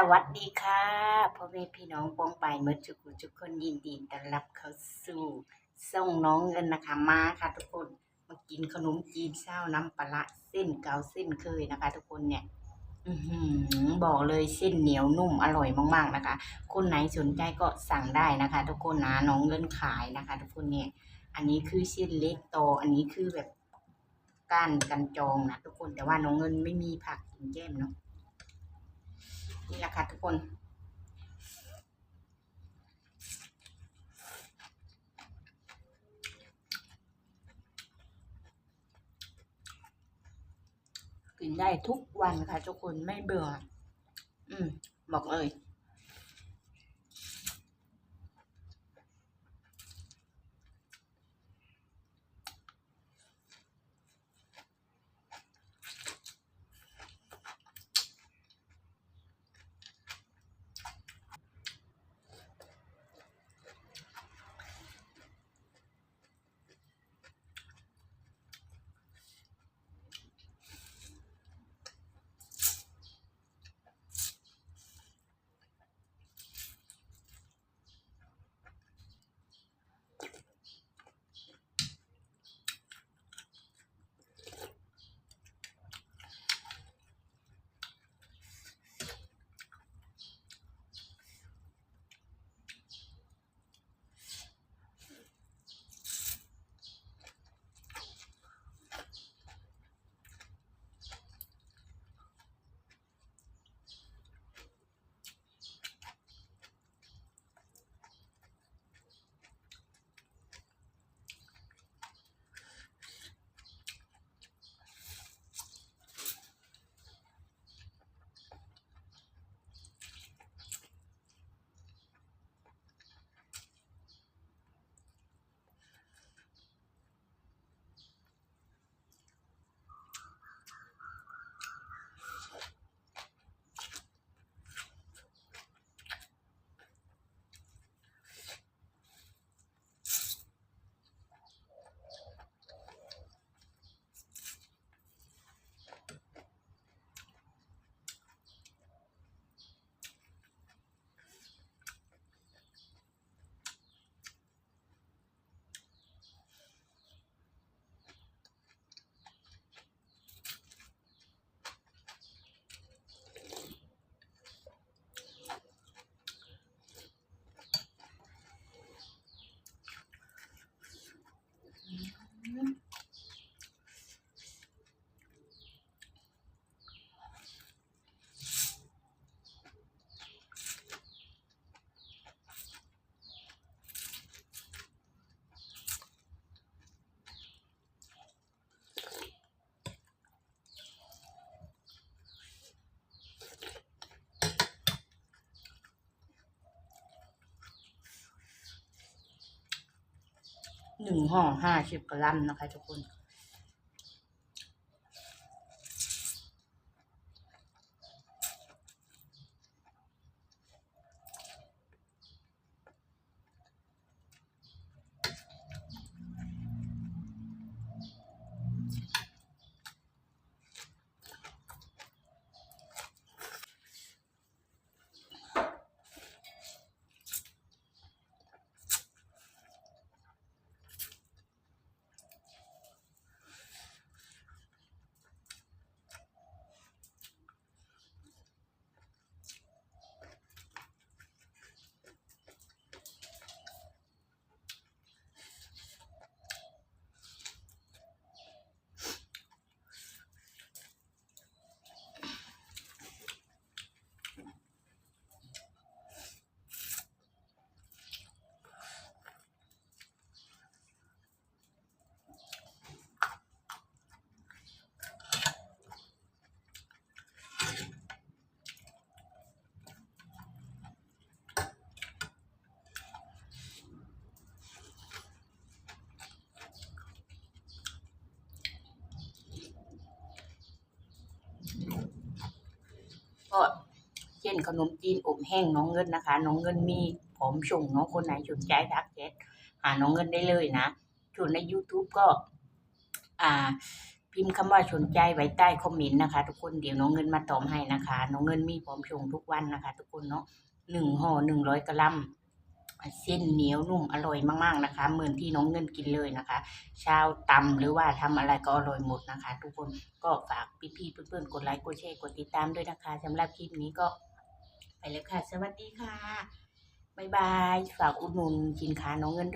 สวัสดีค่ะพ่อแม่พี่น้องปองไปเมื่อทุกคนทุกคนยินดีต้อนรับเข้าสู่ส่งน้องเงินนะคะมาค่ะ ทุกคนมากินขนมจีนเช้าน้ำปลาร้าเส้นเกาเส้นเคยนะคะ ทุกคนเนี่ยอือหือบอกเลยเส้นเหนียวนุ่มอร่อยมากๆนะคะ คนไหนสนใจก็สั่งได้นะคะ ทุกคนนะน้องเงินขายนะคะ ทุกคนเนี่ย อันนี้คือเส้นเล็กโตอันนี้คือแบบก้านกันจองนะทุกคนแต่ว่าน้องเงินไม่มีผักกินแก้มเนาะ นี่แหละค่ะทุกคน กินได้ทุกวันค่ะทุกคนไม่เบื่อ อืม บอกเลย หนึ่งห่อห้าสิบกรัมนะคะทุกคน ก็เช่นขนมจีนอบแห้งน้องเงินนะคะ น้องเงินมีผอมส่งน้องคนไหนสนใจทักแชทหาน้องเงินได้เลยนะส่วนใน YouTube ก็ อ่าพิพิมพ์คำว่าสนใจไว้ใต้คอมเมนต์นะคะ ทุกคนเดี๋ยวน้องเงินมาตอบให้นะคะ น้องเงินมีพร้อมชงทุกวันนะคะ ทุกคนเนาะหนึ่งห่อหนึ่งร้อยกรัม เส้นเหนียวนุ่มอร่อยมากๆนะคะ เหมือนที่น้องเงินกินเลยนะคะเช้าตำหรือว่าทำอะไรก็อร่อยหมดนะคะ ทุกคนก็ฝากพี่ๆเพื่อนๆกดไลค์กดแชร์กดติดตามด้วยนะคะสำหรับคลิปนี้ก็ไปแล้วค่ะ สวัสดีค่ะบ๊ายบายฝากอุดหนุนสินค้าน้องเงินด้วย